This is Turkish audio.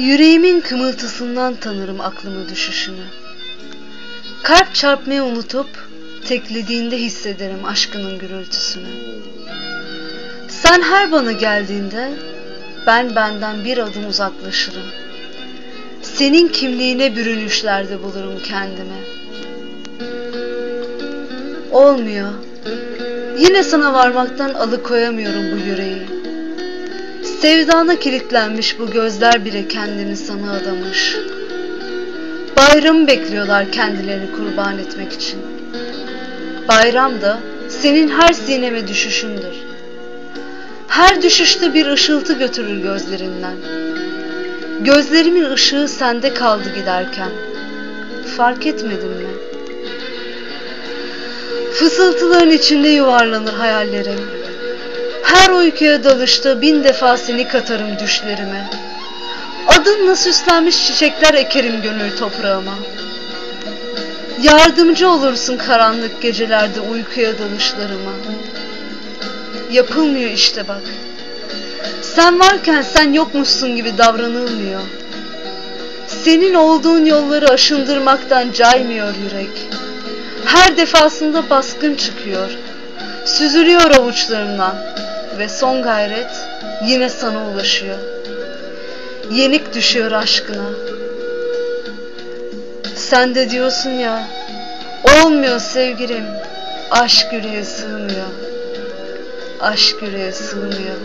Yüreğimin kımıltısından tanırım aklımı düşüşünü. Kalp çarpmayı unutup teklediğinde hissederim aşkının gürültüsünü. Sen her bana geldiğinde ben benden bir adım uzaklaşırım. Senin kimliğine bürünüşlerde bulurum kendimi. Olmuyor. Yine sana varmaktan alıkoyamıyorum bu yüreği. Sevdana kilitlenmiş bu gözler bile kendini sana adamış. Bayramı bekliyorlar kendilerini kurban etmek için. Bayram da senin her sineme düşüşündür. Her düşüşte bir ışıltı götürür gözlerinden. Gözlerimin ışığı sende kaldı giderken. Fark etmedin mi? Fısıltıların içinde yuvarlanır hayallerim. Her uykuya dalışta bin defa seni katarım düşlerime. Adınla süslenmiş çiçekler ekerim gönül toprağıma. Yardımcı olursun karanlık gecelerde uykuya dalışlarıma. Yapılmıyor işte bak. Sen varken sen yokmuşsun gibi davranılmıyor. Senin olduğun yolları aşındırmaktan caymıyor yürek. Her defasında baskın çıkıyor. Süzülüyor avuçlarından ve son gayret yine sana ulaşıyor. Yenik düşüyor aşkına. Sen de diyorsun ya, olmuyor sevgilim, aşk yüreğe sığmıyor. Aşk yüreğe sığmıyor.